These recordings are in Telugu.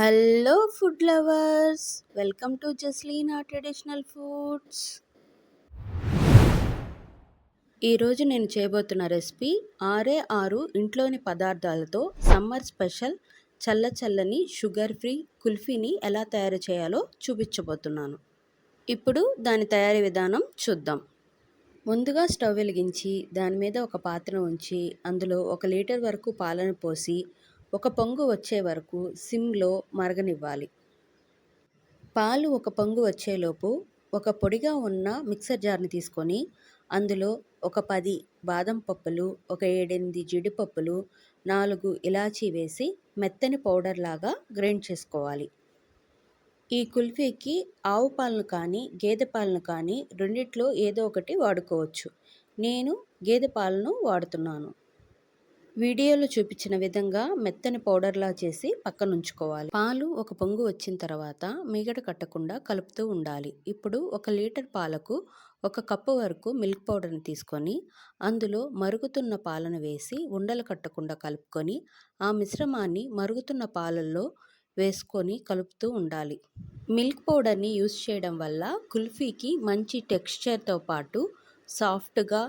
Hello food lovers welcome to Jasleena traditional foods ఈరోజు నేను చేయబోతున్న రెసిపీ ఆరే ఆరు ఇంట్లోని పదార్థాలతో సమ్మర్ స్పెషల్ చల్ల చల్లని షుగర్ ఫ్రీ కుల్ఫీని ఎలా తయారు చేయాలో చూపించబోతున్నాను. ఇప్పుడు దాని తయారీ విధానం చూద్దాం. ముందుగా స్టవ్ వెలిగించి దాని మీద ఒక పాత్ర ఉంచి అందులో ఒక లీటర్ వరకు పాలను పోసి ఒక పొంగు వచ్చే వరకు సిమ్లో మరగనివ్వాలి. పాలు ఒక పొంగు వచ్చేలోపు ఒక పొడిగా ఉన్న మిక్సర్ జార్ని తీసుకొని అందులో ఒక పది బాదం పప్పులు ఒక ఏడెనిమిది జీడిపప్పులు నాలుగు ఇలాచీ వేసి మెత్తని పౌడర్ లాగా గ్రైండ్ చేసుకోవాలి. ఈ కుల్ఫీకి ఆవు పాలను కానీ గేదె పాలను కానీ రెండిట్లో ఏదో ఒకటి వాడుకోవచ్చు. నేను గేదె పాలను వాడుతున్నాను. వీడియోలో చూపించిన విధంగా మెత్తని పౌడర్లా చేసి పక్కనుంచుకోవాలి. పాలు ఒక పొంగు వచ్చిన తర్వాత మీగడ కట్టకుండా కలుపుతూ ఉండాలి. ఇప్పుడు ఒక లీటర్ పాలకు ఒక కప్పు వరకు మిల్క్ పౌడర్ని తీసుకొని అందులో మరుగుతున్న పాలను వేసి ఉండలు కట్టకుండా కలుపుకొని ఆ మిశ్రమాన్ని మరుగుతున్న పాలల్లో వేసుకొని కలుపుతూ ఉండాలి. మిల్క్ పౌడర్ని యూస్ చేయడం వల్ల కుల్ఫీకి మంచి టెక్స్చర్తో పాటు సాఫ్ట్గా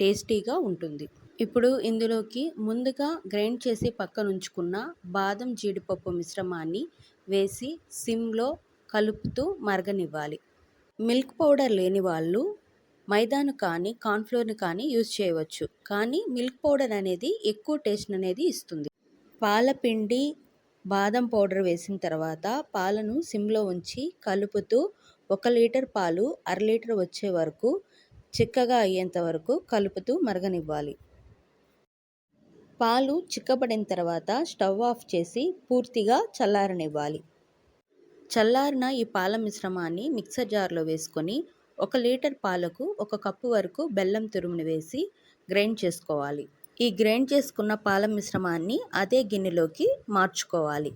టేస్టీగా ఉంటుంది. ఇప్పుడు ఇందులోకి ముందుగా గ్రైండ్ చేసి పక్కన ఉంచుకున్న బాదం జీడిపప్పు మిశ్రమాన్ని వేసి సిమ్లో కలుపుతూ మరగనివ్వాలి. మిల్క్ పౌడర్ లేని వాళ్ళు మైదాను కానీ కార్న్ఫ్లోర్ని కానీ యూజ్ చేయవచ్చు. కానీ మిల్క్ పౌడర్ అనేది ఎక్కువ టేస్ట్ అనేది ఇస్తుంది. పాలపిండి బాదం పౌడర్ వేసిన తర్వాత పాలను సిమ్లో ఉంచి కలుపుతూ ఒక లీటర్ పాలు అర లీటర్ వచ్చే వరకు చిక్కగా అయ్యేంత వరకు కలుపుతూ మరగనివ్వాలి. పాలు చిక్కబడిన తర్వాత స్టవ్ ఆఫ్ చేసి పూర్తిగా చల్లారనివ్వాలి. చల్లారిన ఈ పాల మిశ్రమాన్ని మిక్సర్ జార్లో వేసుకొని ఒక లీటర్ పాలకు ఒక కప్పు వరకు బెల్లం తురుముని వేసి గ్రైండ్ చేసుకోవాలి. ఈ గ్రైండ్ చేసుకున్న పాల మిశ్రమాన్ని అదే గిన్నెలోకి మార్చుకోవాలి.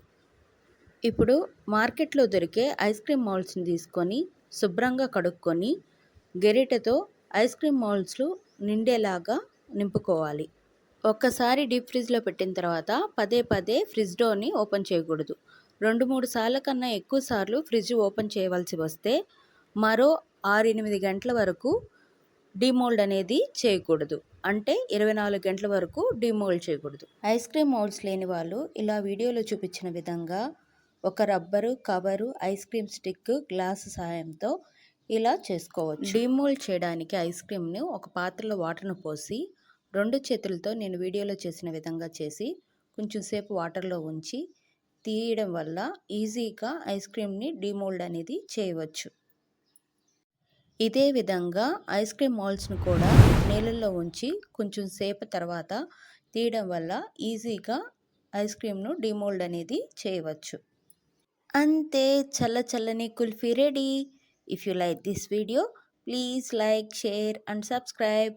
ఇప్పుడు మార్కెట్లో దొరికే ఐస్ క్రీమ్ మౌల్డ్స్ని తీసుకొని శుభ్రంగా కడుక్కొని గెరిటతో ఐస్ క్రీమ్ మౌల్డ్స్లు నిండేలాగా నింపుకోవాలి. ఒక్కసారి డీప్ ఫ్రిడ్జ్లో పెట్టిన తర్వాత పదే పదే ఫ్రిడ్జ్ డోర్ని ఓపెన్ చేయకూడదు. రెండు మూడు సార్ల కన్నా ఎక్కువ సార్లు ఫ్రిడ్జ్ ఓపెన్ చేయవలసి వస్తే మరో ఆరు ఎనిమిది గంటల వరకు డిమోల్డ్ అనేది చేయకూడదు. అంటే ఇరవై నాలుగు గంటల వరకు డిమోల్డ్ చేయకూడదు. ఐస్ క్రీమ్ మోల్డ్స్ లేని వాళ్ళు ఇలా వీడియోలో చూపించిన విధంగా ఒక rubber cover ice cream stick glass సహాయంతో ఇలా చేసుకోవచ్చు. డిమోల్డ్ చేయడానికి ఐస్ క్రీమ్ని ఒక పాత్రలో వాటర్ను పోసి రెండు చేతులతో నేను వీడియోలో చేసిన విధంగా చేసి కొంచెం సేపు వాటర్లో ఉంచి తీయడం వల్ల ఈజీగా ఐస్ క్రీమ్ని డిమోల్డ్ అనేది చేయవచ్చు. ఇదే విధంగా ఐస్ క్రీమ్ మోల్డ్స్ను కూడా నీళ్ళల్లో ఉంచి కొంచెం సేపు తర్వాత తీయడం వల్ల ఈజీగా ఐస్ క్రీమ్ను డిమోల్డ్ అనేది చేయవచ్చు. అంతే చల్ల చల్లని kulfi ready. If you like this video please like share and subscribe.